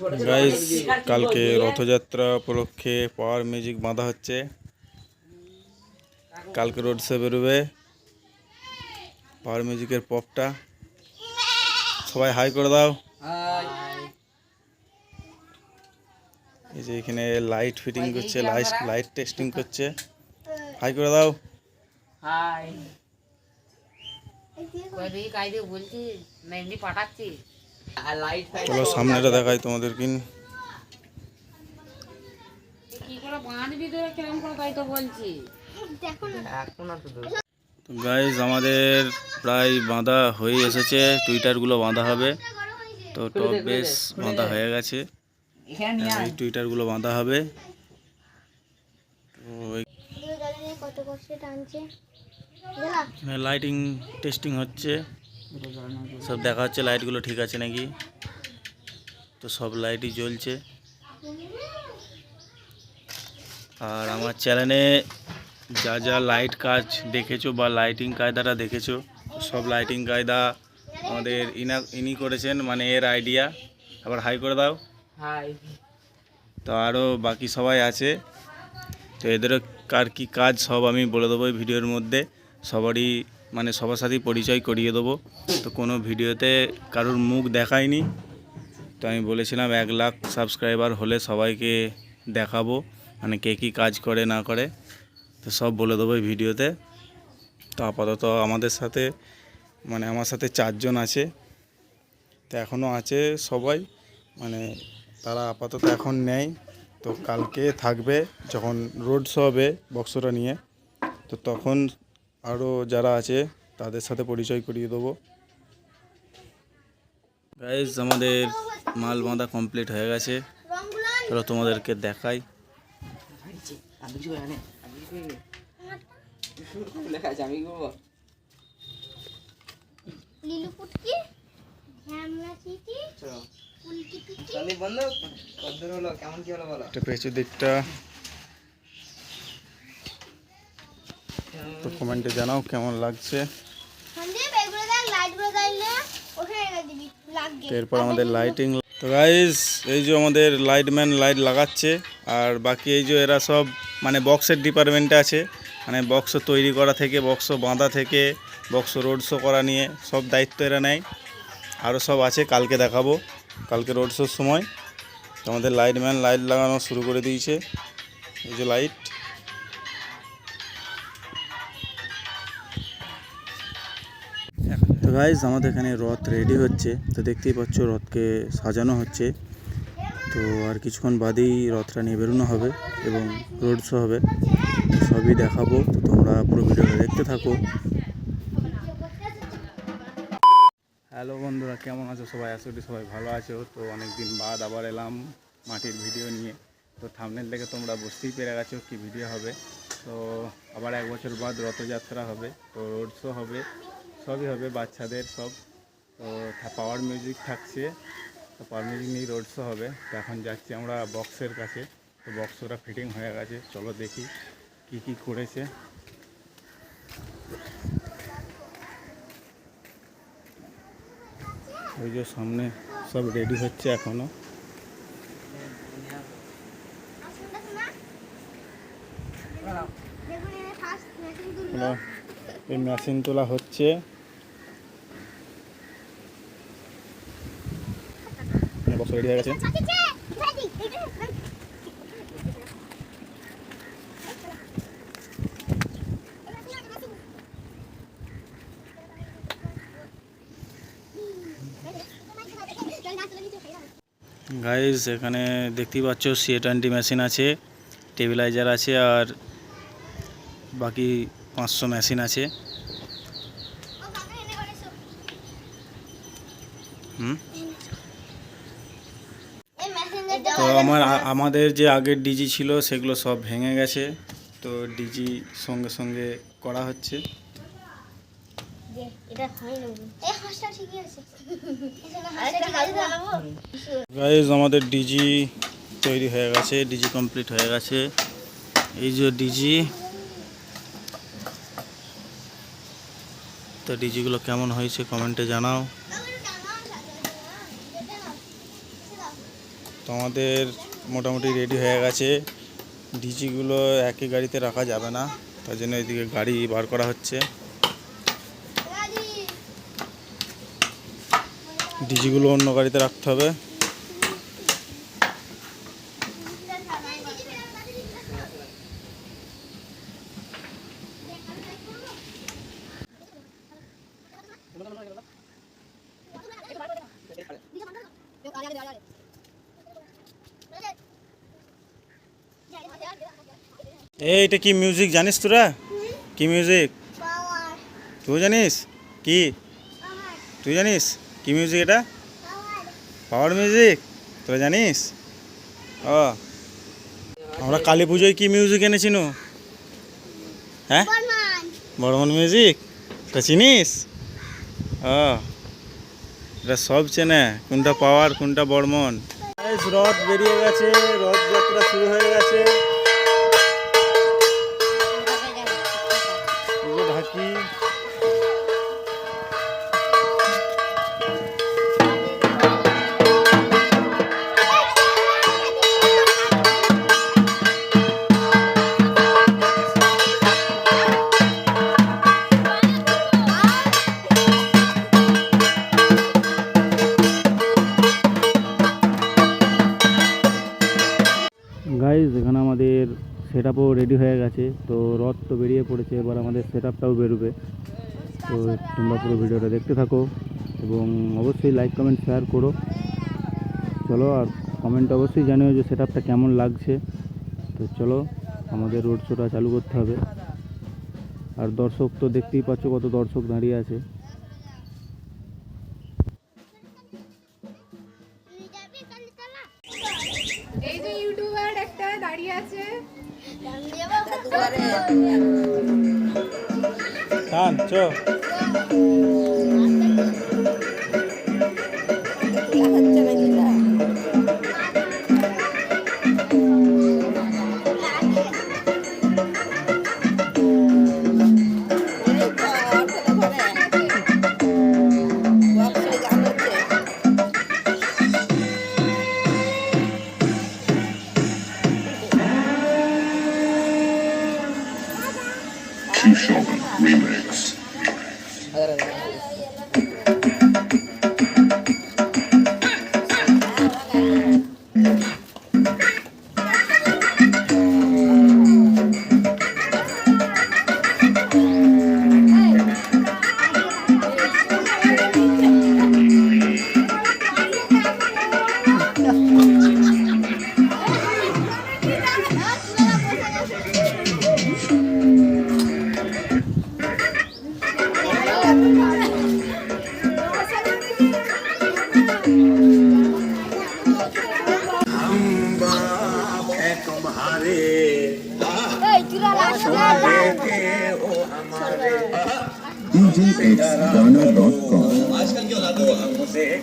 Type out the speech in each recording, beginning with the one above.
Guys কালকে রথযাত্রা উপলক্ষে power music বাঁধা হচ্ছে। কালকে রোড শো বেরোবে। পাওয়ার মিউজিকের পপটা। সবাই হাই করে দাও। এই যে এখানে লাইট ফিটিং করছে লাইট লাইট টেস্টিং করছে। হাই করে দাও। হাই। বলছি এমনি পাঠাচ্ছি। চলো সামনেটা দেখাই তোমাদের কিন কি করে বাঁধবি তোরা কেমন করে তাই তো গাইজ আমাদের প্রায় বাঁধা হয়ে এসেছে। টুইটারগুলো বাঁধা হবে। তো টপ বেস বাঁধা হয়ে গেছে। এখানে এই টুইটারগুলো বাঁধা হবে। তো কত কষ্টে টানছে? এখানে লাইটিং টেস্টিং হচ্ছে। সব দেখা হচ্ছে লাইটগুলো ঠিক আছে নাকি? তো সব লাইটই জ্বলছে। আর আমার চ্যানেলে যা যা লাইট কাজ দেখেছ বা লাইটিং কায়দাটা দেখেছ সব লাইটিং কায়দা আমাদের ইনা ইনি করেছেন মানে এর আইডিয়া আবার হাই করে দাও। হাই তো আরও বাকি সবাই আছে। তো এদেরও কার কী কাজ সব আমি বলে দেবো ভিডিওর মধ্যে। সবারই মানে সবার সাথেই পরিচয় করিয়ে দেবো। তো কোনো ভিডিওতে কারোর মুখ দেখায়নি। তো আমি বলেছিলাম, এক লাখ সাবস্ক্রাইবার হলে সবাইকে দেখাবো মানে কে কী কাজ করে, না করে। তো সব বলে দেবো ভিডিওতে। তো আপাতত আমাদের সাথে মানে আমার সাথে চারজন আছে। তো এখনও আছে সবাই মানে তারা আপাতত এখন নেই। তো কালকে থাকবে যখন রোড শো হবে বক্সটা নিয়ে। তো তখন আরও যারা আছে তাদের সাথে পরিচয় করিয়ে দেবো। গাইজ আমাদের মাল বাঁধা কমপ্লিট হয়ে গেছে। চলো তোমাদেরকে দেখাই। আমি কিছু জানি আমি লেখা আছে আমি কি করব লিলু পুটকি ঝ্যামলা চিটি উল্টি পিটি তাহলে বন্ধ কদ্দূর হলো কেমন কি হলো বলো এটা পেছু দিকটা তো কমেন্টে জানাও কেমন লাগছে। এরপর আমাদের লাইটিং তো। গাইজ এই যে আমাদের লাইটম্যান লাইট লাগাচ্ছে আর বাকি এই যে এরা সব মানে বক্সের ডিপার্টমেন্টে আছে। মানে বক্স তৈরি করা থেকে বক্স বাঁধা থেকে বক্স রোড শো করা নিয়ে সব দায়িত্ব এরা নেয়। আরও সব আছে কালকে দেখাবো। কালকে রোড শোর সময়। তো আমাদের লাইটম্যান লাইট লাগানো শুরু করে দিয়েছে। এই যে লাইট গাইজ আমাদের এখানে রথ রেডি হচ্ছে। তো দেখতেই পাচ্ছ, রথকে সাজানো হচ্ছে। তো আর কিছুক্ষণ বাদেই রথটা নিয়ে বেরোনো হবে এবং রোড শো হবে। সবই দেখাবো। তো তোমরা পুরো ভিডিওটা দেখতে থাকো। হ্যালো বন্ধুরা, কেমন আছো সবাই? আশা সবাই ভালো আছো। তো অনেক দিন বাদ আবার এলাম মাটির ভিডিও নিয়ে। তো থামনেল দেখে তোমরা বুঝতেই পেরে গেছো কি ভিডিও হবে। তো আবার এক বছর বাদ রথযাত্রা হবে। তো রোড শো হবে। সবই হবে বাচ্চাদের সব। তো পাওয়ার মিউজিক থাকছে। তো পাওয়ার মিউজিক নিয়ে রোড শো হবে। তো এখন যাচ্ছি আমরা বক্সের কাছে। তো বক্সটা ফিটিং হয়ে গেছে। চলো দেখি কি কি করেছে। ওই যে সামনে সব রেডি হচ্ছে এখনও। দেখুন এখানে ফার্স্ট মেশিন তুললো। হলো, এই মেশিন তোলা হচ্ছে। রেডি হয়ে গেছে। গাইজ এখানে দেখতেই পাচ্ছ সিএট অ্যান্টি মেশিন আছে টেবিলাইজার আছে আর বাকি পাঁচশো মেশিন আছে। হুম এই মেশিনটা তো আমার আমাদের যে আগের ডিজি ছিল সেগুলো সব ভেঙে গেছে। তো ডিজি সঙ্গে সঙ্গে করা হচ্ছে। গাইজ আমাদের ডিজি তৈরি হয়ে গেছে ডিজি কমপ্লিট হয়ে গেছে। এই যে ডিজি তো ডিজিগুলো কেমন হয়েছে কমেন্টে জানাও। তো আমাদের মোটামুটি রেডি হয়ে গেছে। ডিজিগুলো একই গাড়িতে রাখা যাবে না, তার জন্য এদিকে গাড়ি বার করা হচ্ছে। ডিজিগুলো অন্য গাড়িতে রাখতে হবে। এই এটা কি মিউজিক জানিস তোরা? কি মিউজিক তুই জানিস? কি? তুই জানিস? কি মিউজিক এটা? পাওয়ার পাওয়ার মিউজিক তোরা জানিস? ও। আমরা কালী পুজোয় কি মিউজিক এনেছি এনেছিনু? হ্যাঁ? বর্মন। মিউজিক তো চিনিস? ও। এটা সব চেনে। কোনটা পাওয়ার কোনটা বর্মন? রথ বেরিয়ে গেছে। রথযাত্রা শুরু হয়ে গেছে। সেট আপও রেডি হয়ে গেছে। তো রথ তো বেরিয়ে পড়েছে, এবার আমাদের সেট আপটাও বেরোবে। তো তোমরা পুরো ভিডিওটা দেখতে থাকো এবং অবশ্যই লাইক কমেন্ট শেয়ার করো। চলো আর কমেন্ট অবশ্যই জানিও যে সেট আপটা কেমন লাগছে। তো চলো, আমাদের রোড শোটা চালু করতে হবে। আর দর্শক তো দেখতেই পাচ্ছ কত দর্শক দাঁড়িয়ে আছে। টান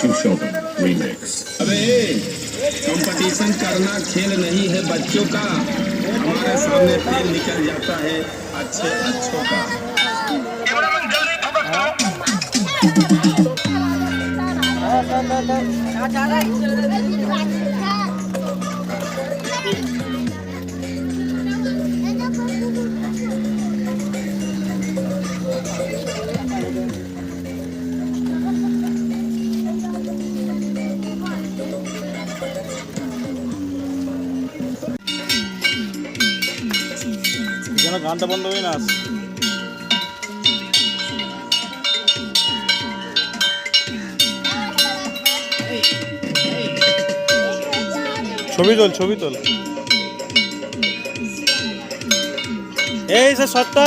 शिव शोभन remix अबे कंपटीशन करना खेल नहीं है बच्चों का हमारे सामने तेल निकल जाता है अच्छे अच्छों का যেন গানটা বন্ধ হয়ে না ছবি তোল ছবি তোল। এই সে সত্তা।